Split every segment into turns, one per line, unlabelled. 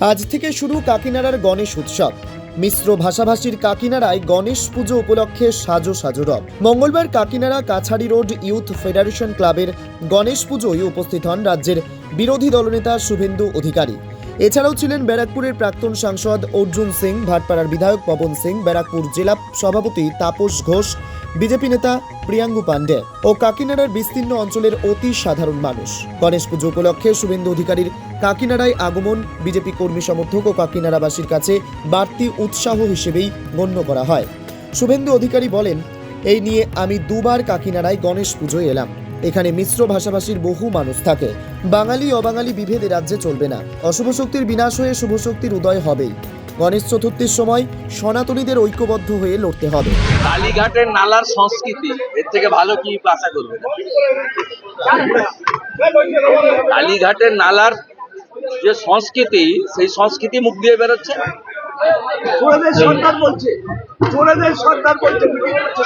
আজ থেকে শুরু কাকিনাড়ার গণেশ উৎসব। মিশ্র ভাষাভাষীর কাকিনাড়ায় গণেশ পুজো উপলক্ষে সাজো সাজো রব। মঙ্গলবার Kakinara Kachari road youth federation ক্লাবের গণেশ পুজোয় উপস্থিত হন রাজ্যের বিরোধী দলনেতা শুভেন্দু অধিকারী। এছাড়াও ছিলেন ব্যারাকপুরের প্রাক্তন সাংসদ অর্জুন সিং, ভাটপাড়ার বিধায়ক পবন সিং, ব্যারাকপুর জেলা সভাপতি তাপস ঘোষ বিজেপি নেতা প্রিয়াঙ্গু পান্ডে ও কাকিনাড়ার বিস্তীর্ণ অঞ্চলের অতি সাধারণ মানুষ। গণেশ পুজো উপলক্ষে শুভেন্দু অধিকারীর কাকিনাড়ায় আগমন বিজেপি কর্মী সমর্থক ও কাকিনাড়াবাসীর কাছে বাড়তি উৎসাহ হিসেবেই গণ্য করা হয়। শুভেন্দু অধিকারী বলেন, এই নিয়ে আমি দুবার কাকিনাড়ায় গণেশ পুজোয় এলাম। এখানে মিশ্র ভাষাভাষীর বহু মানুষ থাকে। বাঙালি অবাঙালি বিভেদ রাজ্যে চলবে না। অশুভ শক্তির বিনাশ হয়ে শুভ শক্তির উদয় হবেই। গণেশ চতুর্থীর সময় সনাতনীদের ঐক্যবদ্ধ হয়ে লড়তে হবে।
কালীঘাটের নালার সংস্কৃতি এর থেকে ভালো কি আশা করবে কালীঘাটের নালার যে সংস্কৃতি সেই সংস্কৃতি মুখ দিয়ে বেরোচ্ছে?
চোরেদের সরকার বলছে চোরেদের সরকার বলছে।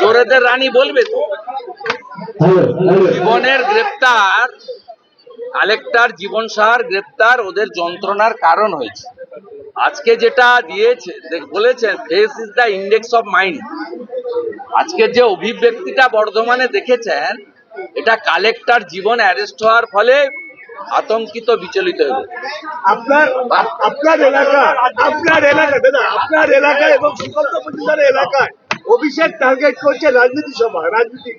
চোরেদের রানী বলবে তো? জীবনের গ্রেপ্তার কালেক্টর জীবন সাহার গ্রেপ্তার ওদের যন্ত্রণার কারণ হয়েছে। আজকে যেটা দিয়েছে বলেছেন face is the index of mind আজকে যে অভিব্যক্তিটা বর্ধমানে দেখেছেন এটা কালেক্টর জীবন অ্যারেস্ট হওয়ার ফলে আতঙ্কিত বিচলিত গেছে।
আপনার আপনার এলাকা আপনার এলাকা দাদা আপনার এলাকা এবং সুকান্ত মজুমদার এলাকায় অভিষেক টার্গেট করছে রাজনীতি সভা রাজনীতি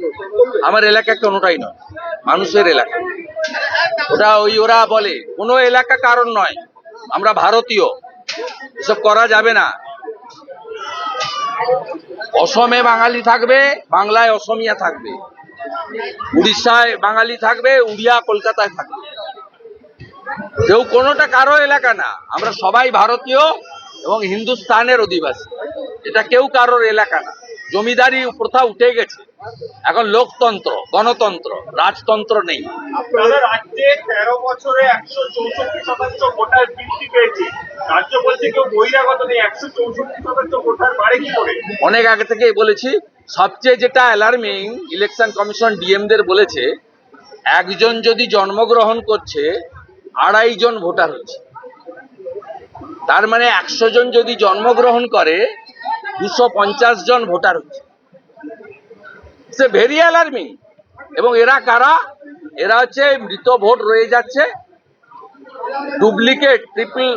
আমার এলাকা কোনোটাই নয় মানুষের এলাকা। ওটা ওই ওরা বলে কোনো এলাকা কারণ নয় আমরা ভারতীয়। এসব করা যাবে না। অসমে বাঙালি থাকবে, বাংলায় অসমিয়া থাকবে। উড়িষ্যায় বাঙালি থাকবে, উড়িয়া কলকাতায় থাকবে। কেউ কোনোটা কারও এলাকা না। আমরা সবাই ভারতীয় এবং হিন্দুস্তানের অধিবাসী। এটা কেউ কারোর এলাকা না। জমিদারি প্রথা উঠে গেছে। এখন লোকতন্ত্র, গণতন্ত্র, রাজতন্ত্র নেই।
রাজ্যে তেরো বছরে একশো চৌষট্টি শতাংশ ভোটার
অনেক আগে থেকেই বলেছি, সবচেয়ে যেটা অ্যালার্মিং ইলেকশন কমিশন ডিএমদের বলেছে, একজন যদি জন্মগ্রহণ করছে, আড়াই জন ভোটার হচ্ছে। তার মানে একশো জন যদি জন্মগ্রহণ করে, দুশো পঞ্চাশ জন ভোটার হচ্ছে। সে ভেরি অ্যালার্মিং এবং এরা কারা? এরা হচ্ছে মৃত ভোট রয়ে যাচ্ছে ডুপ্লিকেট ট্রিপল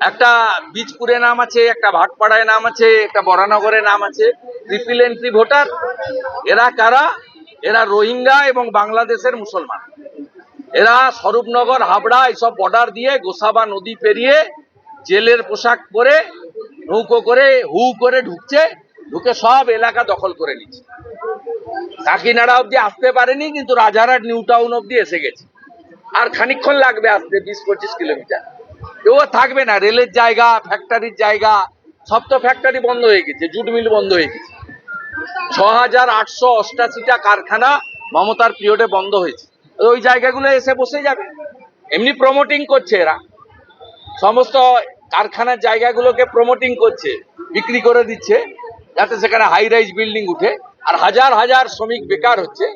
একটা বীজপুরে নাম আছে, একটা ভাটপাড়ায় নাম আছে, একটা বরানগরে নাম আছে ট্রিপল এন্ট্রি ভোটার। এরা কারা? এরা রোহিঙ্গা এবং বাংলাদেশের মুসলমান। এরা স্বরূপনগর, হাবড়া এইসব বর্ডার দিয়ে গোসাবা নদী পেরিয়ে জেলের পোশাক পরে, নৌকো করে, হু করে ঢুকছে, ঢুকে সব এলাকা দখল করে নিচ্ছে। কাকিনাড়া অব্দি আসতে পারেনি, কিন্তু রাজারহাট, নিউ টাউন অব্দি এসে গেছে। আর খানিকক্ষণ লাগবে আসতে, বিশ পঁচিশ কিলোমিটার। কেউ থাকবে না, রেলের জায়গা ফ্যাক্টরির জায়গা, সব তো ফ্যাক্টরি বন্ধ হয়ে গেছে, জুট মিল বন্ধ হয়ে গেছে। ছ হাজার আটশো অষ্টাশিটা কারখানা মমতার পিরিয়ডে বন্ধ হয়েছে। ওই জায়গাগুলো এসে বসে যাবে। এমনি প্রমোটিং করছে এরা। সমস্ত কারখানার জায়গাগুলোকে প্রমোটিং করছে, বিক্রি করে দিচ্ছে, যাতে সেখানে হাই রাইজ বিল্ডিং উঠে। আর হাজার হাজার শ্রমিক বেকার হচ্ছে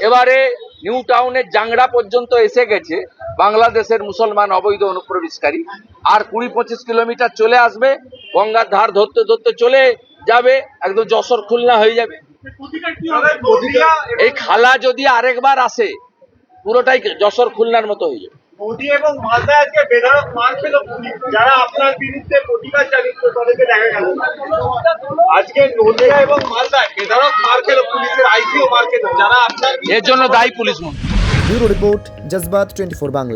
এবারে নিউ টাউনের জাংড়া পর্যন্ত এসে গেছে। বাংলাদেশের মুসলমান অবৈধ অনুপ্রবেশকারী। আর কুড়ি পঁচিশ কিলোমিটার চলে আসবে, গঙ্গার ধার ধরতে ধরতে চলে যাবে, একদম যশোর খুলনা হয়ে যাবে। এই খালা যদি আরেকবার আসে, পুরোটাই যশোর খুলনার মতো হয়ে যাবে।
নদী এবং মালদা আজকে বেধারক মার খেল পুলিশ। যারা আপনার বিরুদ্ধে প্রতিবাদ চালিত তাদেরকে দেখা গেল। আজকে নদিয়া এবং মালদায় বেধারক মার খেল পুলিশের আইসিও মার খেল। যারা আপনার
এর জন্য দায়ী পুলিশ মন্ত্রী।
Bureau report Jazbaat twenty four Bangla.